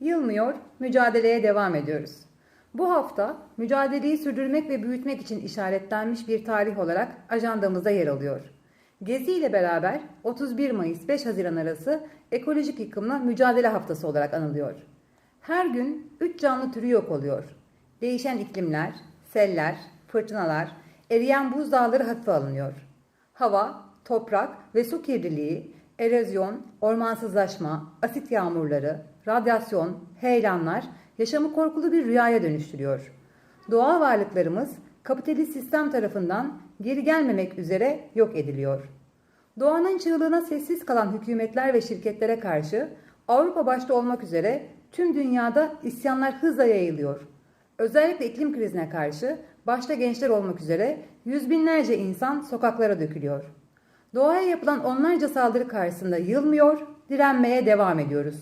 Yılmıyor, mücadeleye devam ediyoruz. Bu hafta mücadeleyi sürdürmek ve büyütmek için işaretlenmiş bir tarih olarak ajandamızda yer alıyor. Gezi ile beraber 31 Mayıs 5 Haziran arası ekolojik yıkımla mücadele haftası olarak anılıyor. Her gün 3 canlı türü yok oluyor. Değişen iklimler, seller, fırtınalar, eriyen buzdağları hafife alınıyor. Hava, toprak ve su kirliliği, erozyon, ormansızlaşma, asit yağmurları, radyasyon, heyelanlar yaşamı korkulu bir rüyaya dönüştürüyor. Doğal varlıklarımız kapitalist sistem tarafından geri gelmemek üzere yok ediliyor. Doğanın çığlığına sessiz kalan hükümetler ve şirketlere karşı Avrupa başta olmak üzere tüm dünyada isyanlar hızla yayılıyor. Özellikle iklim krizine karşı başta gençler olmak üzere yüz binlerce insan sokaklara dökülüyor. Doğaya yapılan onlarca saldırı karşısında yılmıyor, direnmeye devam ediyoruz.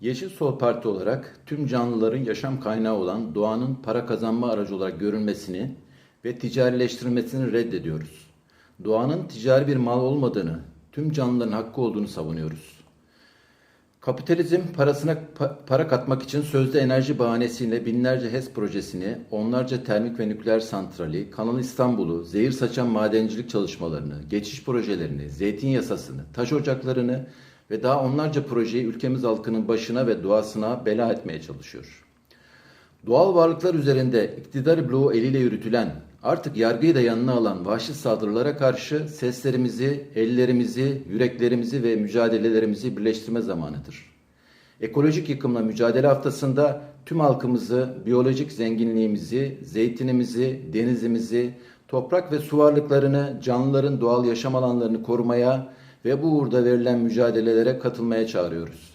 Yeşil Sol Parti olarak tüm canlıların yaşam kaynağı olan doğanın para kazanma aracı olarak görülmesini ve ticarileştirilmesini reddediyoruz. Doğanın ticari bir mal olmadığını, tüm canlıların hakkı olduğunu savunuyoruz. Kapitalizm parasına pa- para katmak için sözde enerji bahanesiyle binlerce HES projesini, onlarca termik ve nükleer santrali, Kanal İstanbul'u, zehir saçan madencilik çalışmalarını, geçiş projelerini, zeytin yasasını, taş ocaklarını ve daha onlarca projeyi ülkemiz halkının başına ve doğasına bela etmeye çalışıyor. Doğal varlıklar üzerinde iktidar bloğu eliyle yürütülen, artık yargıyı da yanına alan vahşi saldırılara karşı seslerimizi, ellerimizi, yüreklerimizi ve mücadelelerimizi birleştirme zamanıdır. Ekolojik yıkımla mücadele haftasında tüm halkımızı, biyolojik zenginliğimizi, zeytinimizi, denizimizi, toprak ve su varlıklarını, canlıların doğal yaşam alanlarını korumaya ve bu uğurda verilen mücadelelere katılmaya çağırıyoruz.